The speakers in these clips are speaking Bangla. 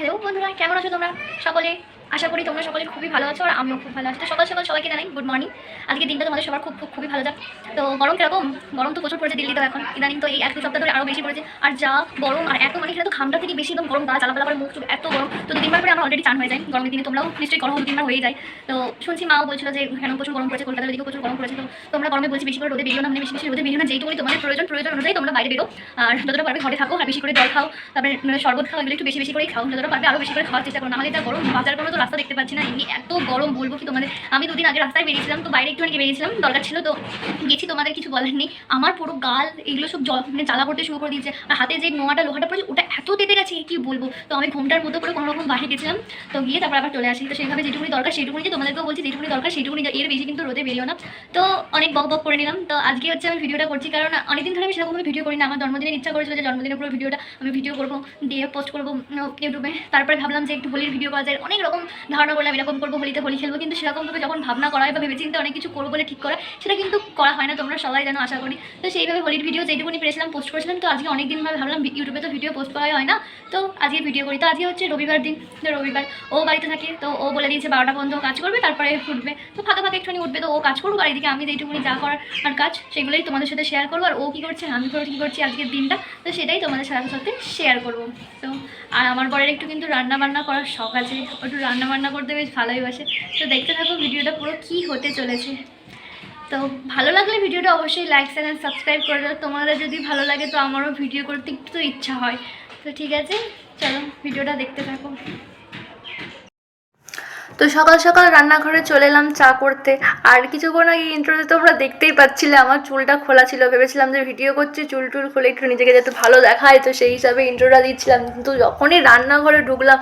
হ্যালো বন্ধুরা কেমন আছো তোমরা? সকলে? আশা করি তোমরা সকলে খুবই ভালো আছো আর আমিও খুব ভালো আছি। তো সকাল সকাল সবাইকে জানাই গুড মর্নিং আজকে দিনটা তোমাদের সবার খুব খুব, খুবই ভালো যাক। তো গরম কীরকম? গরম তো প্রচুর পড়েছে দিল্লিতে এখন। ইদানিং তো এই এক দু সপ্তাহ ধরে আরও বেশি পড়েছে। আর যা গরম, আর এত মানে তো ঘামটা থেকে বেশি একদম গরম গা, জ্বালা করে মুখ চুপ এত গরম। তো দু তিনবার করে আমরা অলরেডি চান হয়ে যায় গরমের দিনে। তোমরাও নিশ্চয়ই গরম দু তিনবার হয়ে যায়। তো শুনছি মাও বলছিল যে, কেন প্রচুর গরম পড়েছে? কলকাতার দিকে প্রচুর গরম পড়েছে। তো তোমরা গরমে বলছি বেশি করে রোদে বেরিও না মানে বেশি বেশি রোদে বেরিও না। যেইটুকুনি তোমাদের প্রয়োজন প্রয়োজন অনুযায়ী তোমরা বাইরে বেরো। আর যতটা পারবে ঘরে থাকো, আর বেশি করে জল খাও। তারপরে মানে শরবত খাও, এগুলো একটু বেশি বেশি করে খাও। যতটা পারবে আরও বেশি করে খাওয়ার চেষ্টা করো। নাহলে এটা গরম, বাজার কোনো তো রাস্তা দেখতে পাচ্ছি না। এমনি এত গরম বলব কি তোমাদের? আমি দুদিন আগে রাস্তায় বেরিয়েছিলাম, তো বাইরে একটুখানি বেরিয়েছিলাম, দরকার ছিল তো গেছি, তোমাদের কিছু বলার নেই। আমার পুরো গাল, এগুলো সব জল মানে জ্বালা করতে শুরু করে দিয়েছে। আর হাতে যে নোয়াটা, লোহাটা পড়েছে, ওটা এত তেতে গেছে, কি বলব? তো আমি ঘুমটার মতো করে কোনো রকম বাইরে গেছিলাম, তো গিয়ে তারপর আবার চলে আসি। তো সেইভাবে যেটুকুনি দরকার সেটুকুনি যে তোমাদেরকেও বলছি, যেটুকুনি দরকার সেটুকুনি এর বেশি কিন্তু রোদে বেরিও না। তো অনেক বক বক করে নিলাম। তো আজকে হচ্ছে আমি ভিডিওটা করছি, কারণ অনেকদিন ধরে আমি সেরকমভাবে ভিডিও করি না। আমার জন্মদিনের ইচ্ছা করেছিল যে জন্মদিনের পুরো ভিডিওটা আমি ভিডিও করব, দিয়ে পোস্ট করব ইউটিউবে তারপরে ভাবলাম যে একটু হোলির ভিডিও করা যায়। অনেক রকম ধারণা করলাম, এরকম করব, হোলিতে হোলি খেলব, কিন্তু সেরকমভাবে যখন ভাবনা করা হয় বা ভেবেচিন্তে অনেক কিছু করব বলে ঠিক করা সেটা কিন্তু করা হয় না, তোমরা সবাই জানো, আশা করি। তো সেইভাবে হোলির ভিডিও যেটুকুনি পেরেছিলাম পোস্ট করেছিলাম, তো আজকে অনেক দিন ভাবে ভাবলাম ইউটিউবে তো ভিডিও পোস্ট করা হয় না, তো আজকে ভিডিও করি। তো আজকে হচ্ছে রবিবার দিন, তো রবিবার, ও বাড়িতে থাকে, তো ও বলে দিয়েছে, বারোটা পর্যন্ত কাজ করবে, তারপরে উঠবে। তো ফাঁকা ফাঁকা একটুখানি উঠবে, তো ও কাজ করব আর এদিকে আমি যেইটুকুনি যা করার আর কাজ, সেগুলোই তোমাদের সাথে শেয়ার করব, আর ও কী করছে, আমি করে কী করছি আজকের দিনটা, তো সেটাই তোমাদের সাথে সাথে শেয়ার করব। তো আর আমার বরের একটু কিন্তু রান্না বান্না করার শখ আছে, একটু রান্না বান্না করতে বেশ ভালোই বাসে। তো দেখতে থাকো ভিডিওটা পুরো কী হতে চলেছে। তো ভালো লাগলে ভিডিওটা অবশ্যই লাইক চ্যানেল সাবস্ক্রাইব করে দাও। তোমাদের যদি ভালো লাগে তো আমারও ভিডিও করতে একটু ইচ্ছা হয়। তো ঠিক আছে, চলো ভিডিওটা দেখতে থাকো। তো সকাল সকাল রান্নাঘরে চলে এলাম চা করতে। আর কিছুক্ষণ আগে ইন্ট্রোতে তোমরা দেখতেই পাচ্ছিলে আমার চুলটা খোলা ছিল। ভেবেছিলাম যে ভিডিও করছি, চুল টুল খুলে একটু নিজেকে যাতে ভালো দেখায়। তো সেই হিসাবে ইন্ট্রোটা দিচ্ছিলাম। কিন্তু যখনই রান্নাঘরে ঢুকলাম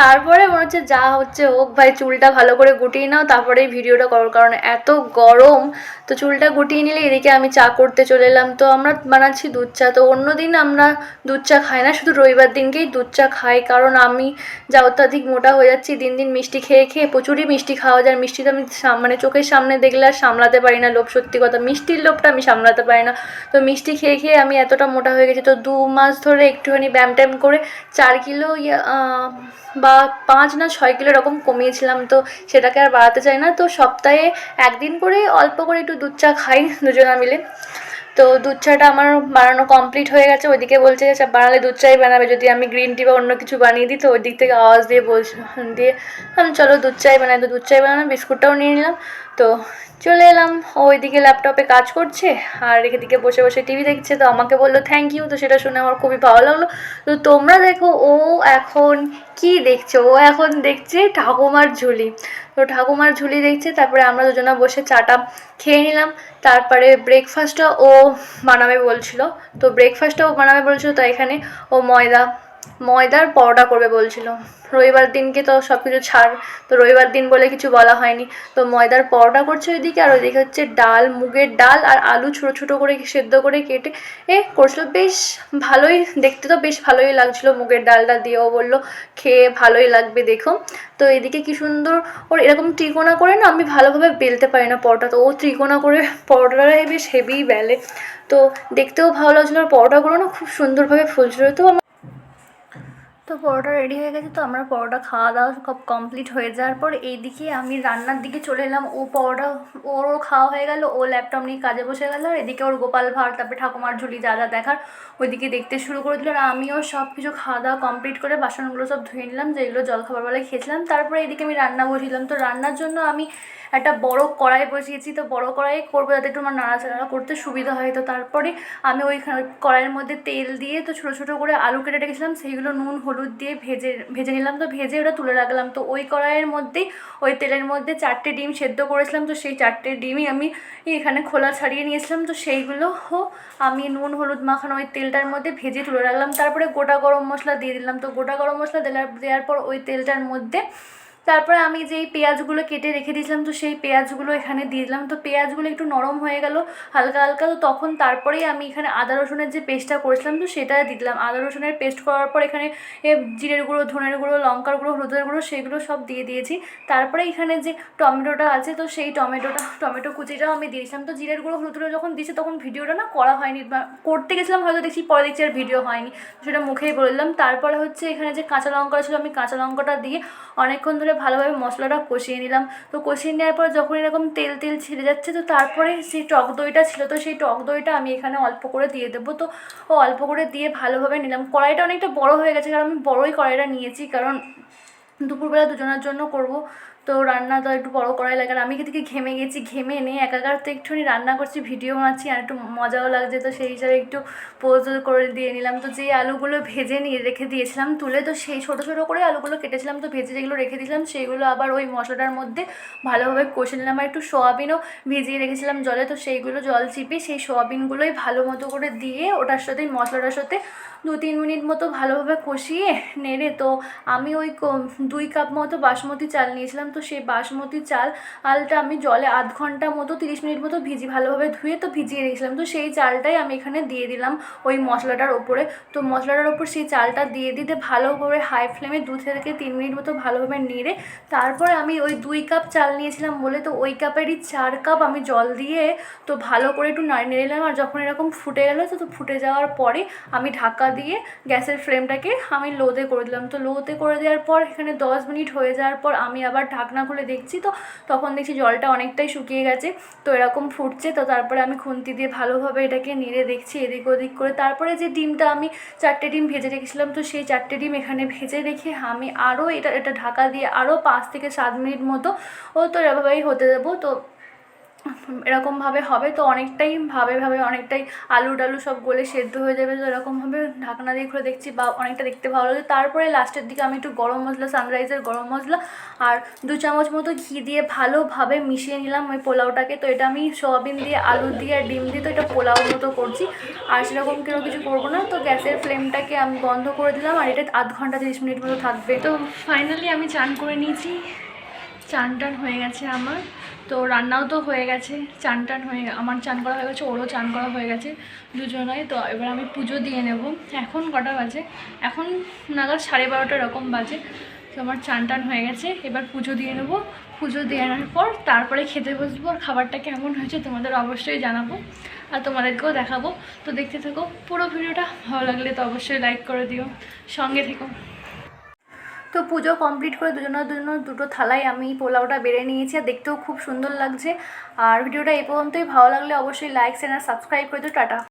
তারপরে মনে হচ্ছে যা হচ্ছে হোক, ভাই চুলটা ভালো করে গুটিয়ে নাও, তারপরে এই ভিডিওটা করো। কারণ এত গরম, তো চুলটা গুটিয়ে নিলে এদিকে আমি চা করতে চলে এলাম। তো আমরা বানাচ্ছি দুধ চা। তো অন্য দিন আমরা দুধ চা খাই না, শুধু রবিবার দিনকেই দুধ চা খাই। কারণ আমি যা অত্যাধিক মোটা হয়ে যাচ্ছি, দিন দিন মিষ্টি খেয়ে খেয়ে প্রচুরই মিষ্টি খাওয়া যায়। মিষ্টি তো আমি মানে চোখের সামনে দেখলে আর সামলাতে পারি না, লোভ সত্যি কথা। মিষ্টির লোভটা আমি সামলাতে পারি না। তো মিষ্টি খেয়ে খেয়ে আমি এতটা মোটা হয়ে গেছি। তো দু মাস ধরে একটুখানি ব্যায়াম ট্যাম করে চার কিলো বা পাঁচ না ছয় কিলো এরকম কমিয়েছিলাম, তো সেটাকে আর বাড়াতে চাই না। তো সপ্তাহে একদিন করে অল্প করে একটু দুধ চা খাই দুজনা মিলে। তো দুধ চাটা আমার বানানো কমপ্লিট হয়ে গেছে। ওইদিকে বলছে যে চা- বানালে দুধ চাই বানাবে। যদি আমি গ্রিন টি বা অন্য কিছু বানিয়ে দিই, তো ওই দিক থেকে আওয়াজ দিয়ে বলছে, দিয়ে আমি, চলো দুধ চাই বানাই। তো দুধ চাই বানানো, বিস্কুটটাও নিয়ে নিলাম। তো চলে এলাম। ওইদিকে ল্যাপটপে কাজ করছে আর এদিকে বসে বসে টিভি দেখছে, তো আমাকে বলল থ্যাংক ইউ তো সেটা শুনে আমার খুবই ভালো লাগল। তো তোমরা দেখো, ও এখন কি দেখছে? ও এখন দেখছে ঠাকুমার ঝুলি। তো ঠাকুমার ঝুলি দেখছে, তারপরে আমরা দুজনা বসে চাটা খেয়ে নিলাম। তারপরে ব্রেকফাস্টটা ও বানাবে বলছিল। তো ব্রেকফাস্টটা ও বানাবে বলছিল, তো এখানে ও ময়দা ময়দার পরোটা করবে বলছিল। রবিবার দিনকে তো সব কিছু ছাড়, তো রবিবার দিন বলে কিছু বলা হয়নি। তো ময়দার পরোটা করছে ওইদিকে, আর ওইদিকে হচ্ছে ডাল, মুগের ডাল আর আলু ছোটো ছোটো করে সেদ্ধ করে কেটে, এ করছিল। বেশ ভালোই, দেখতে তো বেশ ভালোই লাগছিল মুগের ডালটা দিয়েও বলল, খেয়ে ভালোই লাগবে, দেখো। তো এদিকে কি সুন্দর, ওর এরকম ত্রিকোণা করে না, আমি ভালোভাবে বেলতে পারি না পরোটা। তো ও ত্রিকোণা করে পরোটাটা বেশ হেভিই বেলে। তো দেখতেও ভালো লাগছিল, আর পরোটাগুলো না খুব সুন্দরভাবে ফুলছিল। তো তো পরোটা রেডি হয়ে গেছে, তো আমরা পরোটা খাওয়া দাওয়া সব কমপ্লিট হয়ে যাওয়ার পর এইদিকে আমি রান্নার দিকে চলে এলাম। ও পরোটা ওরও খাওয়া হয়ে গেল, ও ল্যাপটপ নিয়ে কাজে বসে গেল, আর এদিকে ওর গোপাল ভাঁড়, তারপরে ঠাকুমার ঝুলি যা যা দেখার, ওইদিকে দেখতে শুরু করে দিল। আর আমিও সব কিছু খাওয়া দাওয়া কমপ্লিট করে বাসনগুলো সব ধুয়ে নিলাম, যেগুলো জলখাবার বেলায় খেয়েছিলাম। তারপরে এদিকে আমি রান্না বসিলাম। তো রান্নার জন্য আমি একটা বড় কড়াই বসিয়েছি, তো বড় কড়াই করব যাতে একটু আমার নাড়াচাড়া করতে সুবিধা হয়। তো তারপরে আমি ওই কড়াইয়ের মধ্যে তেল দিয়ে, তো ছোটো ছোটো করে আলু কেটে রেখেছিলাম, সেইগুলো নুন, হলুদ দিয়ে ভেজে ভেজে নিলাম। তো ভেজে ওটা তুলে রাখলাম। তো ওই কড়াইয়ের মধ্যেই, ওই তেলের মধ্যে চারটে ডিম সেদ্ধ করেছিলাম। তো সেই চারটে ডিমই আমি এখানে খোলা ছাড়িয়ে নিয়েছিলাম। তো সেইগুলো আমি নুন, হলুদ মাখানো ওই তেলটার মধ্যে ভেজে তুলে রাখলাম। তারপরে গোটা গরম মশলা দিয়ে দিলাম। তো গোটা গরম মশলা দেওয়ার দেওয়ার পর ওই তেলটার মধ্যে তারপরে আমি যেই পেঁয়াজগুলো কেটে রেখে দিয়েছিলাম, তো সেই পেঁয়াজগুলো এখানে দিয়ে দিলাম। তো পেঁয়াজগুলো একটু নরম হয়ে গেল, হালকা হালকা, তো তখন তারপরেই আমি এখানে আদা রসুনের যে পেস্টটা করেছিলাম, তো সেটা দিয়ে দিলাম। আদা রসুনের পেস্ট করার পর এখানে জিরের গুঁড়ো, ধনের গুঁড়ো, লঙ্কার গুঁড়ো, হলুদের গুঁড়ো, সেগুলো সব দিয়ে দিয়েছি। তারপরে এখানে যে টমেটোটা আছে, তো সেই টমেটোটা, টমেটো কুচিটাও আমি দিয়েছিলাম। তো জিরের গুঁড়ো, হলুদ গুঁড়ো যখন দিয়েছি, তখন ভিডিওটা না করা হয়নি, বা করতে গেছিলাম, হয়তো দেখছি পরে দেখছি আর ভিডিও হয়নি। সেটা মুখেই বলে দিলাম। তারপরে হচ্ছে এখানে যে কাঁচা লঙ্কা ছিল, আমি কাঁচা লঙ্কাটা দিয়ে অনেকক্ষণ ধরে ভালোভাবে মশলাটা কষিয়ে নিলাম। তো কষিয়ে নেওয়ার পর যখন এরকম তেল তেল ছিঁড়ে যাচ্ছে, তো তারপরে সেই টক দইটা ছিল, তো সেই টক দইটা আমি এখানে অল্প করে দিয়ে দেবো। তো ও অল্প করে দিয়ে ভালোভাবে নিলাম। কড়াইটা অনেকটা বড় হয়ে গেছে, কারণ আমি বড়ই কড়াইটা নিয়েছি, কারণ দুপুরবেলা দুজনের জন্য করব। তো রান্না তো একটু বড় করাই লাগে। আর আমি এদিকে ঘেমে গেছি, ঘেমে এনে একাকার তো একটুখানি রান্না করছি, ভিডিও বানাচ্ছি, আর একটু মজাও লাগছে। তো সেই হিসাবে একটু পোজ করে দিয়ে নিলাম। তো যে আলুগুলো ভেজে নিয়ে রেখে দিয়েছিলাম তুলে, তো সেই ছোটো ছোটো করে আলুগুলো কেটেছিলাম। তো ভেজে যেগুলো রেখে দিয়েছিলাম সেইগুলো আবার ওই মশলাটার মধ্যে ভালোভাবে কষে নিলাম। আর একটু সোয়াবিনও ভিজিয়ে রেখেছিলাম জলে, তো সেইগুলো জল চিপে সেই সোয়াবিনগুলোই ভালো মতো করে দিয়ে ওটার সাথে, মশলাটার সাথে দু তিন মিনিট মতো ভালোভাবে কষিয়ে নেড়ে, তো আমি ওই দুই কাপ মতো বাসমতি চাল নিয়েছিলাম। তো সেই বাসমতি চাল আলটা আমি জলে আধ ঘণ্টা মতো, তিরিশ মিনিট মতো ভিজি, ভালোভাবে ধুয়ে তো ভিজিয়ে রেখেছিলাম। তো সেই চালটাই আমি এখানে দিয়ে দিলাম ওই মশলাটার ওপরে। তো মশলাটার ওপর সেই চালটা দিয়ে দিতে ভালো করে হাই ফ্লেমে দু থেকে তিন মিনিট মতো ভালোভাবে নেড়ে, তারপরে আমি ওই দুই কাপ চাল নিয়েছিলাম বলে তো ওই কাপেরই চার কাপ আমি জল দিয়ে তো ভালো করে একটু নাড়ি নিলাম। আর যখন এরকম ফুটে গেলো তো তো ফুটে যাওয়ার পরে আমি ঢাকা দিয়ে গ্যাসের ফ্লেমটাকে আমি লোতে করে দিলাম। তো লোতে করে দেওয়ার পর এখানে দশ মিনিট হয়ে যাওয়ার পর আমি আবার ঢাকনা খুলে দেখছি, তো তখন দেখছি জলটা অনেকটাই শুকিয়ে গেছে, তো এরকম ফুটছে, তো তারপরে আমি খুন্তি দিয়ে ভালোভাবে এটাকে নেড়ে দেখছি এদিক ওদিক করে। তারপরে যে ডিমটা আমি চারটে ডিম ভেজে রেখেছিলাম, তো সেই চারটে ডিম এখানে ভেজে রেখে আমি আরও এটা এটা ঢাকা দিয়ে আরও পাঁচ থেকে সাত মিনিট মতো, ও তো এভাবেই হতে দেবো, তো এরকমভাবে হবে তো অনেকটাই ভাবে ভাবে অনেকটাই আলু টালু সব গলে সেদ্ধ হয়ে যাবে তো এরকমভাবে ঢাকনা দিয়ে খুলে দেখছি বা অনেকটা দেখতে ভালো লাগে। তারপরে লাস্টের দিকে আমি একটু গরম মশলা সানরাইজের গরম মশলা আর দু চামচ মতো ঘি দিয়ে ভালোভাবে মিশিয়ে নিলাম ওই পোলাওটাকে। তো এটা আমি সয়াবিন দিয়ে, আলু দিয়ে আর ডিম দিয়ে তো এটা পোলাও মতো করছি। আর সেরকম কেউ কিছু করব না। তো গ্যাসের ফ্লেমটাকে আমি বন্ধ করে দিলাম আর এটা আধ ঘণ্টা তিরিশ মিনিট মতো থাকবে। তো ফাইনালি আমি চান করে নিয়েছি। চান টান হয়ে গেছে আমার। তো রান্নাও তো হয়ে গেছে, চান টান হয়ে আমার চান করা হয়ে গেছে, ওরও চান করা হয়ে গেছে দুজনাই, তো এবার আমি পুজো দিয়ে নেব। এখন কটা বাজে? এখন নাগাদ সাড়ে বারোটা এরকম বাজে, তো আমার চান টান হয়ে গেছে, এবার পুজো দিয়ে নেব। পুজো দিয়ে আনার পর তারপরে খেতে বসবো, আর খাবারটা কেমন হয়েছে তোমাদের অবশ্যই জানাব, আর তোমাদেরকেও দেখাবো। তো দেখতে থাকো, পুরো ভিডিওটা, ভালো লাগলে তো অবশ্যই লাইক করে দিও। সঙ্গে থেকো। তো পুজো কমপ্লিট করে দুজনের দুজন দুটো থালায় আমি পোলাওটা বেড়ে নিয়েছি আর দেখতেও খুব সুন্দর লাগছে। আর ভিডিওটা এ পর্যন্তই। ভালো লাগলে অবশ্যই লাইক শেয়ার সাবস্ক্রাইব করে দিও। টাটা।